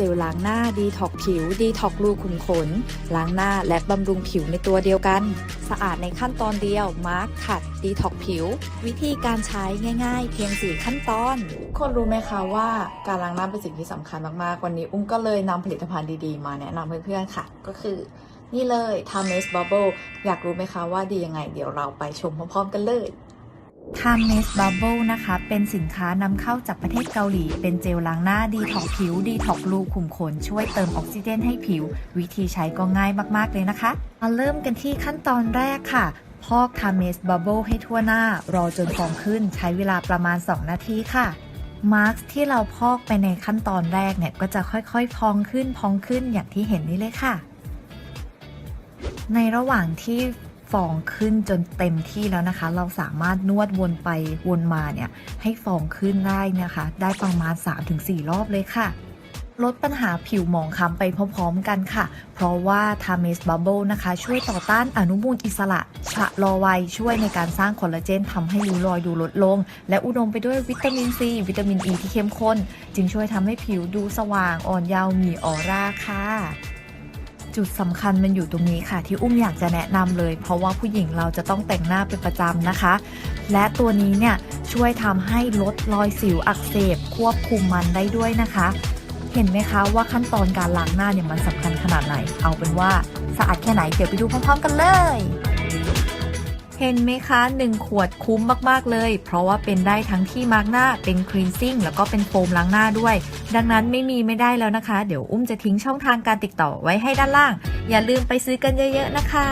เจลล้างหน้าดีท็อกผิวดีท็อกรูขุมขน ล้างหน้าและบำรุงผิวในตัวเดียวกัน สะอาดในขั้นตอนเดียว มาร์คขัดดีท็อกผิว วิธีการใช้ง่าย ๆ เพียง4ขั้นตอน คนรู้ไหมคะว่าการล้างหน้าเป็นสิ่งที่สำคัญมากๆ วันนี้อุ้มก็เลยนำผลิตภัณฑ์ดีๆ มาแนะนำเพื่อนๆค่ะ ก็คือ นี่เลย t a m e s Bubble อยากรู้ไหมคะว่าดียังไง เดี๋ยวเราไปชมพร้อมๆกันเลย ทามเมสบับเบิลนะคะ เป็นสินค้านำเข้าจากประเทศเกาหลี เป็นเจลล้างหน้าดีท็อกผิว ดีท็อกรูขุมขน ช่วยเติมออกซิเจนให้ผิว วิธีใช้ก็ง่ายมากๆเลยนะคะมาเริ่มกันที่ขั้นตอนแรกค่ะ พอกทามเมสบับเบิลให้ทั่วหน้า รอจนฟองขึ้น ใช้เวลาประมาณ 2 นาทีค่ะมาร์กที่เราพอกไปในขั้นตอนแรกเนี่ย ก็จะค่อยๆ พองขึ้นพองขึ้นอย่างที่เห็นนี่เลยค่ะ ในระหว่างที่ ฟองขึ้นจนเต็มที่แล้วนะคะ เราสามารถนวดวนไปวนมาเนี่ยให้ฟองขึ้นได้นะคะ ได้ประมาณ 3-4 รอบเลยค่ะลดปัญหาผิวหมองคล้ำไปพร้อมๆกันค่ะ เพราะว่า t a m e s Bubble นะคะ ช่วยต่อต้านอนุมูลอิสระชะลอวัยช่วยในการสร้างคอลลาเจนทำให้ริ้วรอยดูลดลง และอุดมไปด้วยวิตามินซี วิตามินอ e ีที่เข้มข้น จึงช่วยทำให้ผิวดูสว่างอ่อนเยาว์มีออร่าค่ะ จุดสำคัญมันอยู่ตรงนี้ค่ะ ที่อุ้มอยากจะแนะนำเลย เพราะว่าผู้หญิงเราจะต้องแต่งหน้าเป็นประจำนะคะ และตัวนี้เนี่ยช่วยทำให้ลดรอยสิวอักเสบ ควบคุมมันได้ด้วยนะคะ เห็นไหมคะว่าขั้นตอนการล้างหน้าเนี่ยมันสำคัญขนาดไหน เอาเป็นว่าสะอาดแค่ไหนเดี๋ยวไปดูพร้อมๆกันเลย เห็นไหมคะ 1 ขวดคุ้มมากๆเลย เพราะว่าเป็นได้ทั้งที่มาร์กหน้าเป็นครีนซิ่งแล้วก็เป็นโฟมล้างหน้าด้วย ดังนั้นไม่มีไม่ได้แล้วนะคะ เดี๋ยวอุ้มจะทิ้งช่องทางการติดต่อไว้ให้ด้านล่าง อย่าลืมไปซื้อกันเยอะๆนะคะ